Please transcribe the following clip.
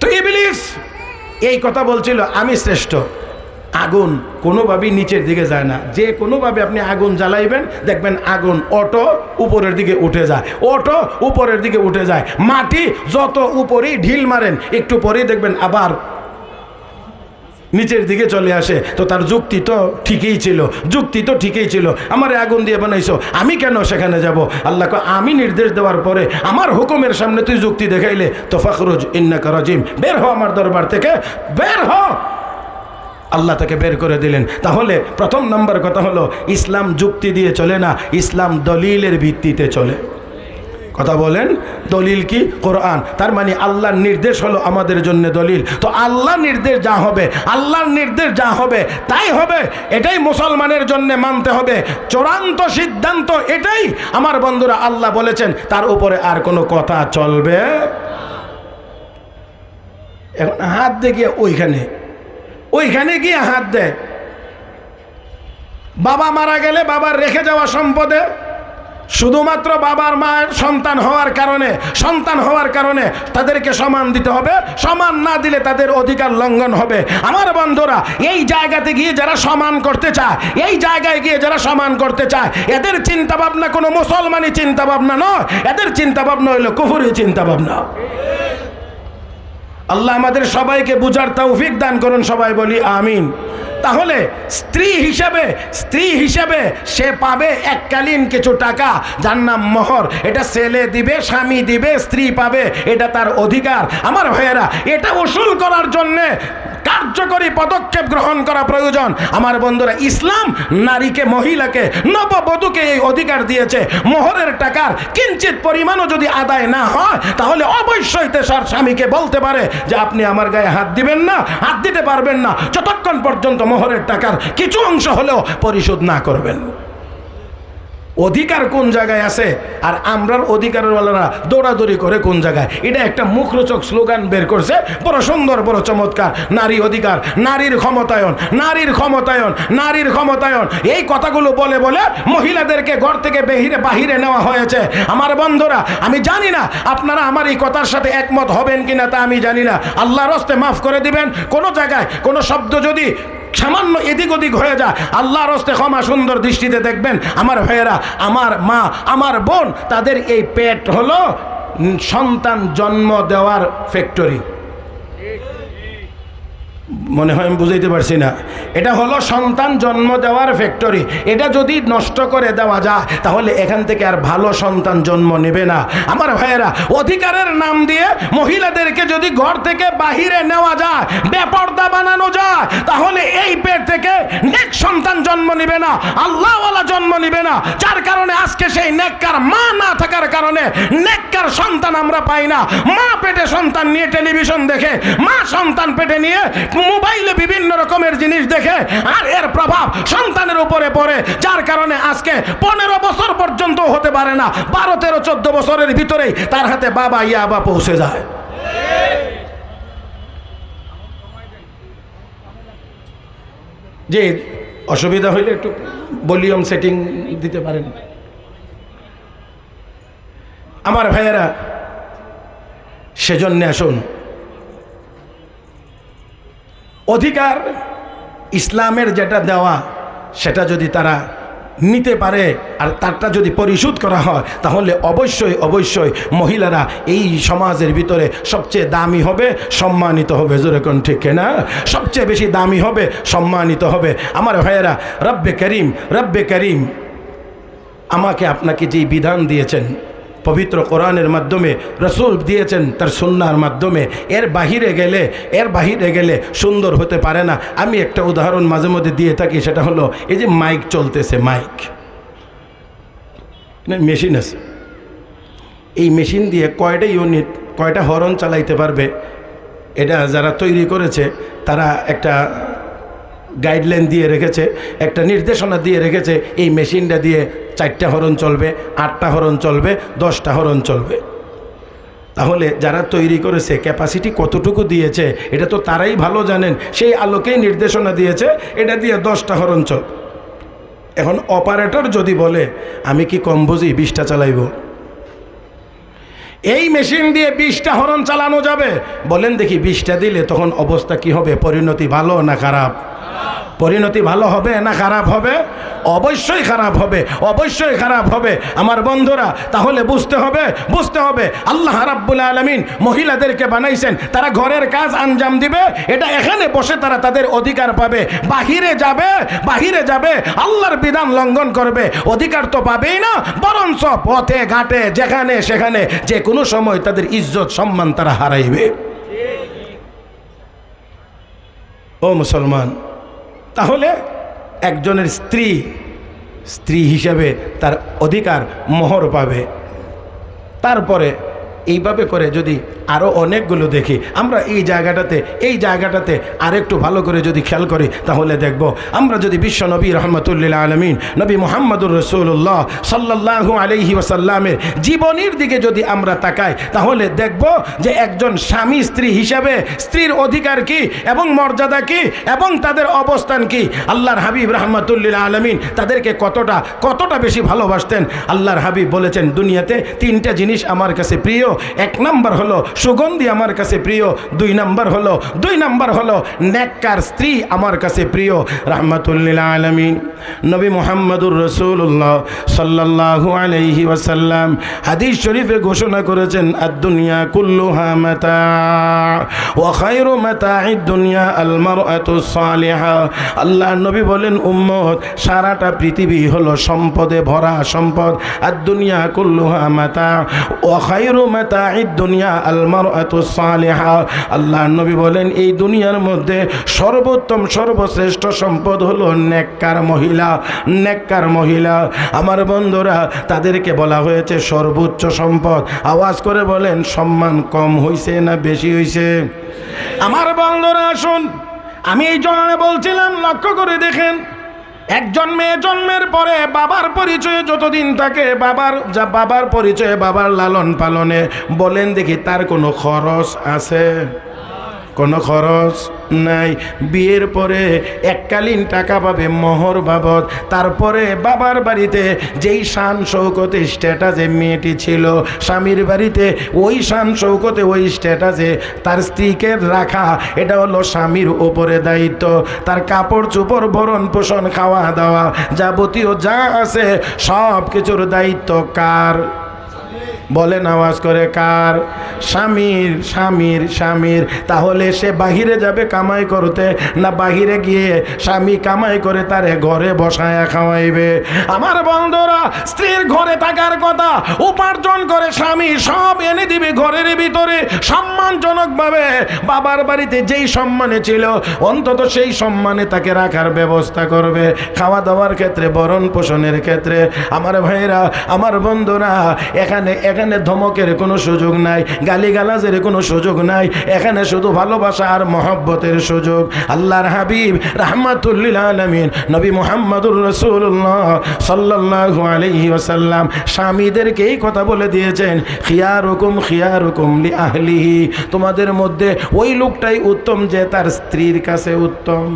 তো এই কথা বলছিল, আমি শ্রেষ্ঠ। আগুন কোনোভাবেই নিচের দিকে যায় না। যে কোনোভাবে আপনি আগুন জ্বালাইবেন, দেখবেন আগুন অটো উপরের দিকে উঠে যায়। অটো উপরের দিকে উঠে যায়। মাটি যত উপরেই ঢিল মারেন, একটু পরেই দেখবেন আবার নিচের দিকে চলে আসে। তো তার যুক্তি তো ঠিকই ছিল, যুক্তি তো ঠিকই ছিল। আমার আগুন দিয়ে বানাইছো, আমি কেন সেখানে যাব? আল্লাহকে আমি নির্দেশ দেওয়ার পরে আমার হুকুমের সামনে তুই যুক্তি দেখাইলে, তো ফখরুজ ইন্নাকা রাজিম, বের হ আমার দরবার থেকে, বের হ। আল্লাহ তাকে বের করে দিলেন। তাহলে প্রথম নম্বর কথা হলো, ইসলাম যুক্তি দিয়ে চলে না, ইসলাম দলিলের ভিত্তিতে চলে। কথা বলেন, দলিল কি? কোরআন। তার মানে আল্লাহর নির্দেশ হলো আমাদের জন্য দলিল। তো আল্লাহ নির্দেশ যা হবে, আল্লাহর নির্দেশ যা হবে, তাই হবে। এটাই মুসলমানের জন্য মানতে হবে। চূড়ান্ত সিদ্ধান্ত এটাই। আমার বন্ধুরা, আল্লাহ বলেছেন, তার উপরে আর কোনো কথা চলবে? এখন হাত দেখিয়ে ওইখানে ওইখানে গিয়ে হাত দেয় বাবা মারা গেলে বাবার রেখে যাওয়া সম্পদে। শুধুমাত্র বাবার মায়ের সন্তান হওয়ার কারণে, সন্তান হওয়ার কারণে তাদেরকে সমান দিতে হবে, সমান না দিলে তাদের অধিকার লঙ্ঘন হবে। আমার বন্ধুরা, এই জায়গাতে গিয়ে যারা সমান করতে চায়, এই জায়গায় গিয়ে যারা সমান করতে চায়, এদের চিন্তা ভাবনা কোনো মুসলমানি চিন্তা ভাবনা নয়, এদের চিন্তা ভাবনা হইল কুফুরি চিন্তা ভাবনা আল্লাহ আমাদের সবাইকে বুঝার তৌফিক দান করুন, সবাই বলি আমিন। তাহলে স্ত্রী হিসেবে স্ত্রী হিসেবে সে পাবে এককালীন কিছু টাকা। যার নাম মহর। এটা ছেলে দিবে, স্বামী দিবে, স্ত্রী পাবে। এটা তার অধিকার। আমার ভাইয়েরা, এটা উসুল করার জন্যে কার্যকরী পদক্ষেপ গ্রহণ করা প্রয়োজন। আমার বন্ধুরা, ইসলাম নারীকে, মহিলাকে, নববধূকে এই অধিকার দিয়েছে। মোহরের টাকার কিঞ্চিত পরিমাণও যদি আদায় না হয়, তাহলে অবশ্যই তেসার স্বামীকে বলতে পারে যে, আপনি আমার গায়ে হাত দিবেন না, হাত দিতে পারবেন না। যতক্ষণ পর্যন্ত মোহরের টাকার কিছু অংশ হলেও পরিশোধ না করবেন। অধিকার কোন জায়গায় আছে? আর আমরার অধিকারওয়ালারা দৌড়াদৌড়ি করে কোন জায়গায়? এটা একটা মুখরোচক স্লোগান বের করছে। বড় সুন্দর, বড় চমৎকার। নারী অধিকার, নারীর ক্ষমতায়ন নারীর ক্ষমতায়ন নারীর ক্ষমতায়ন। এই কথাগুলো বলে বলে মহিলাদেরকে ঘর থেকে বেহিরে, বাহিরে নেওয়া হয়েছে। আমার বন্ধুরা, আমি জানি না আপনারা আমার এই কথার সাথে একমত হবেন কিনা তা আমি জানি না। আল্লাহর হস্তে মাফ করে দিবেন। কোনো জায়গায় কোনো শব্দ যদি সামান্য এদিক ওদিক হয়ে যায়। আল্লাহর হস্তে ক্ষমা সুন্দর দৃষ্টিতে দেখবেন। আমার ভাইয়েরা, আমার মা, আমার বোন, তাদের এই পেট হলো সন্তান জন্ম দেওয়ার ফ্যাক্টরি মনে হয় আমি বুঝাইতে পারছি না। এটা হলো সন্তান জন্ম দেওয়ার ফ্যাক্টরি এটা যদি নষ্ট করে দেওয়া যায়, তাহলে এখান থেকে আর ভালো সন্তান জন্ম নেবে না। আমার ভাইয়েরা, অধিকারের নাম দিয়ে মহিলাদেরকে যদি ঘর থেকে বাহিরে নেওয়া যায়, বেপর্দা বানানো যায়, তাহলে এই পেট থেকে নেক সন্তান জন্ম নেবে না, আল্লাহওয়ালা জন্ম নেবে না। যার কারণে আজকে সেই নেককার মা না থাকার কারণে নেককার সন্তান আমরা পাই না। মা পেটে সন্তান নিয়ে টেলিভিশন দেখে, মা সন্তান পেটে নিয়ে মোবাইলে বিভিন্ন রকমের জিনিস দেখে আর এর প্রভাব সন্তানের উপরে পড়ে, যার কারণে আজকে পনেরো বছর পর্যন্ত হতে পারে না, বারো, তেরো, চোদ্দ বছরের ভিতরেই তার হাতে বাবা ইয়াবা পৌঁছে যায়। যে অসুবিধা হইলে একটু ভলিউম সেটিং দিতে পারেন। আমার ভাইয়েরা, সেজন্য আসুন। অধিকার ইসলামের যেটা দেওয়া, সেটা যদি তারা নিতে পারে আর তারটা যদি পরিশোধ করা হয়, তাহলে অবশ্যই অবশ্যই মহিলারা এই সমাজের ভিতরে সবচেয়ে দামি হবে, সম্মানিত হবে। যেরকম ঠিক না সবচেয়ে বেশি দামি হবে, সম্মানিত হবে। আমার ভাইয়েরা, রব্বে করিম রব্বে করিম, আমাকে আপনাকে যেই বিধান দিয়েছেন পবিত্র কোরআনের মাধ্যমে রসুল দিয়েছেন তার সুন্নার মাধ্যমে। এর বাহিরে গেলে, এর বাহিরে গেলে সুন্দর হতে পারে না। আমি একটা উদাহরণ মাঝে মধ্যে দিয়ে থাকি, সেটা হলো এই যে মাইক চলতেছে, মাইক। মেশিন আছে। এই মেশিন দিয়ে কয়টা ইউনিট, কয়টা হরন চালাইতে পারবে? এটা যারা তৈরি করেছে, তারা একটা গাইডলাইন দিয়ে রেখেছে, একটা নির্দেশনা দিয়ে রেখেছে, এই মেশিনটা দিয়ে চারটা হরণ চলবে, আটটা হরণ চলবে, দশটা হরণ চলবে। তাহলে যারা তৈরি করেছে ক্যাপাসিটি কতটুকু দিয়েছে, এটা তো তারাই ভালো জানেন, সেই আলোকেই নির্দেশনা দিয়েছে, এটা দিয়ে দশটা হরণ চল। এখন অপারেটর যদি বলে, আমি কি কম বুঝি, বিশটা চালাইব? এই মেশিন দিয়ে বিশটা হরণ চালানো যাবে? বলেন দেখি, বিশটা দিলে তখন অবস্থা কি হবে, পরিণতি ভালো না খারাপ? পরিণতি ভালো হবে না খারাপ হবে? অবশ্যই খারাপ হবে, অবশ্যই খারাপ হবে। আমার বন্ধুরা, তাহলে বুঝতে হবে বুঝতে হবে। আল্লাহ রাব্বুল আলমিন মহিলাদেরকে বানাইছেন, তারা ঘরের কাজ আঞ্জাম দিবে, এটা এখানে বসে তারা তাদের অধিকার পাবে। বাহিরে যাবে বাহিরে যাবে, আল্লাহর বিধান লঙ্ঘন করবে। অধিকার তো পাবেই না, বরঞ্চ পথে, ঘাটে, যেখানে, সেখানে, যে কোনো সময় তাদের ইজ্জত, সম্মান তারা হারাইবে। ও মুসলমান তাহলে একজনের স্ত্রী স্ত্রী হিসেবে তার অধিকার মোহর পাবে। তারপরে এইভাবে করে যদি আরও অনেকগুলো দেখি, আমরা এই জায়গাটাতে এই জায়গাটাতে আরেকটু ভালো করে যদি খেয়াল করি, তাহলে দেখব, আমরা যদি বিশ্ব নবী রহমতুল্লাহ আলমিন, নবী মোহাম্মদুর রসুল্লাহ সাল্লাহু আলহি ওসাল্লামের জীবনীর দিকে যদি আমরা তাকাই, তাহলে দেখব যে একজন স্বামী স্ত্রী হিসাবে স্ত্রীর অধিকার কি এবং মর্যাদা কি এবং তাদের অবস্থান কি? আল্লাহর হাবিব রহমতুল্লাহ আলমিন তাদেরকে কতটা কতটা বেশি ভালোবাসতেন? আল্লাহর হাবিব বলেছেন, দুনিয়াতে তিনটা জিনিস আমার কাছে প্রিয় এক নাম্বার হলো সুগন্ধি আমার কাছে প্রিয়, দুই নাম্বার হলো, দুই নাম্বার হলো নেককার স্ত্রী আমার কাছে প্রিয় রহমতুল্লিল আলমিন। নবী মোহাম্মদুর রসুল্লাহ সাল্লাহু আলাইহি ওয়াসাল্লাম হাদিস শরীফে ঘোষণা করেছেন, আদ-দুনিয়া কুল্লুহা মাতা, ওয়া খায়রু মাতা'id দুনিয়া আল মারআতু সালিহা। আল্লাহ নবী বলেন, উম্মত, সারাটা পৃথিবী হলো সম্পদে ভরা সম্পদ, আদ-দুনিয়া কুল্লুহা মাতা, ওয়া খায়রু মাতা'id দুনিয়া আল মারআতু সালিহা নবী বলেন, এই দুনিয়ার মধ্যে সর্বোত্তম, সর্বশ্রেষ্ঠ সম্পদ হলো নেককার মহিলা নেককার মহিলা। আমার বন্ধুরা, তাদেরকে বলা হয়েছে সর্বোচ্চ সম্পদ। আওয়াজ করে বলেন, সম্মান কম হইছে না বেশি হইছে? আমার বন্ধুরা আসুন আমি এই জন্য বলছিলাম, লক্ষ্য করে দেখেন একজন মেয়ে জন্মের পরে বাবার পরিচয়ে যতদিন থাকে, বাবার যা বাবার পরিচয়ে বাবার লালন পালনে বলেন দেখি তার কোনো খরচ আছে? কোনো খরচ? নাই। বিয়ের পরে এককালীন টাকা পাবে মোহর বাবদ। তারপরে বাবার বাড়িতে যেই শান শৌকতে স্ট্যাটাসে মেয়েটি ছিল, স্বামীর বাড়িতে ওই শান শৌকতে ওই স্ট্যাটাসে তার স্ত্রীকে রাখা, এটা হলো স্বামীর ওপরে দায়িত্ব। তার কাপড় চোপড়, ভরণ পোষণ, খাওয়া দাওয়া যাবতীয় যা আছে সব কিছুর দায়িত্ব কার? বলেন আওয়াজ করে, কার? স্বামীর স্বামীর স্বামীর। তাহলে সে বাহিরে যাবে কামাই করতে, না বাহিরে গিয়ে স্বামী কামাই করে তারে ঘরে বসায় খাওয়াইবে? আমার বন্ধুরা, স্ত্রীর ঘরে থাকার কথা উপার্জন করে স্বামী সব এনে দিবে ঘরের ভিতরে সম্মানজনকভাবে। বাবার বাড়িতে যেই সম্মানে ছিল, অন্তত সেই সম্মানে তাকে রাখার ব্যবস্থা করবে। খাওয়া দাওয়ার ক্ষেত্রে বরণ পোষণের ক্ষেত্রে। আমার ভাইরা আমার বন্ধুরা, এখানে এখানে ধমকের কোনো সুযোগ নাই, গালিগালাজের কোনো সুযোগ নাই, এখানে শুধু ভালোবাসা আর মহব্বতের সুযোগ। আল্লাহর হাবিব রাহমাতুল্লিল আলমিন নবী মোহাম্মদুর রসুল্লাহ সাল্লাল্লাহু আলাইহি ওয়াসাল্লাম স্বামীদেরকে এই কথা বলে দিয়েছেন, খিয়ারুকুম খিয়ারুকুম লি আহলিহি তোমাদের মধ্যে ওই লোকটাই উত্তম যে তার স্ত্রীর কাছে উত্তম।